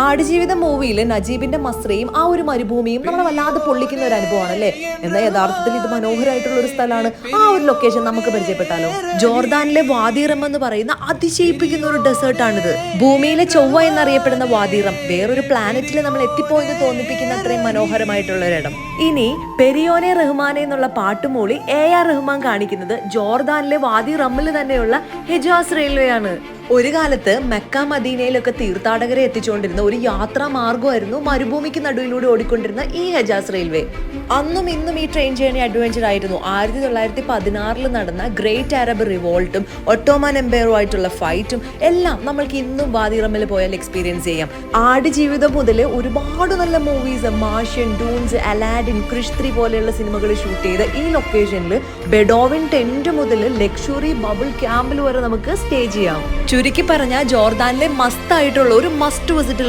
ആടുജീവിതം മൂവിയിൽ നജീബിന്റെ മസ്രയും ആ ഒരു മരുഭൂമിയും നമ്മളെ വല്ലാതെ പൊള്ളിക്കുന്ന ഒരു അനുഭവമാണ് അല്ലേ എന്നാൽ യഥാർത്ഥത്തിൽ ഇത് മനോഹരമായിട്ടുള്ള ഒരു സ്ഥലമാണ്. ആ ഒരു ലൊക്കേഷൻ നമുക്ക് പരിചയപ്പെട്ടാലോ? ജോർദാനിലെ വാദിറം എന്ന് പറയുന്ന അതിശയിപ്പിക്കുന്ന ഒരു ഡെസേർട്ട് ഡെസേർട്ടാണിത് ഭൂമിയിലെ ചൊവ്വ എന്നറിയപ്പെടുന്ന വാദിറം. വേറൊരു പ്ലാനറ്റിൽ നമ്മൾ എത്തിപ്പോയെന്ന് തോന്നിപ്പിക്കുന്ന അത്രയും മനോഹരമായിട്ടുള്ള ഒരിടം ഇനി പെരിയോനെ റഹ്മാനെ എന്നുള്ള പാട്ടുമൂളി എ ആർ റഹ്മാൻ കാണിക്കുന്നത് ജോർദാനിലെ വാദി റമ്മിൽ തന്നെയുള്ള ഹിജാസ് റെയിൽവേ ആണ്. ഒരു കാലത്ത് മെക്ക മദീനയിലൊക്കെ തീർത്ഥാടകരെ എത്തിച്ചുകൊണ്ടിരുന്ന ഒരു യാത്രാ മാർഗമായിരുന്നു മരുഭൂമിക്ക് നടുവിലൂടെ ഓടിക്കൊണ്ടിരുന്ന ഈ ഹജാസ് റെയിൽവേ. അന്നും ഇന്നും ഈ ട്രെയിൻ ജേണി അഡ്വഞ്ചർ ആയിരുന്നു. ആയിരത്തി തൊള്ളായിരത്തി പതിനാറിൽ നടന്ന ഗ്രേറ്റ് അറബ് റിവോൾട്ടും ഒട്ടോമാൻ എംപയറുമായിട്ടുള്ള ഫൈറ്റും എല്ലാം നമ്മൾക്ക് ഇന്നും വാദിറമ്മിൽ പോയാൽ എക്സ്പീരിയൻസ് ചെയ്യാം. ആട് ജീവിതം മുതൽ ഒരുപാട് നല്ല മൂവീസ് മാഷ്യൻ ഡൂൺസ് അലാഡിൻ ക്രിഷ്ത്രി പോലെയുള്ള സിനിമകൾ ഷൂട്ട് ചെയ്ത ഈ ലൊക്കേഷനിൽ ബെഡോവിൻ ടെന്റ് മുതൽ ലക്ഷറി ബബിൾ ക്യാമ്പിൽ വരെ നമുക്ക് സ്റ്റേ ചെയ്യാം. ചുരുക്കി പറഞ്ഞാൽ ജോർദാനിലെ മസ്റ്റ് മസ്തായിട്ടുള്ള ഒരു മസ്റ്റ് വിസിറ്റ്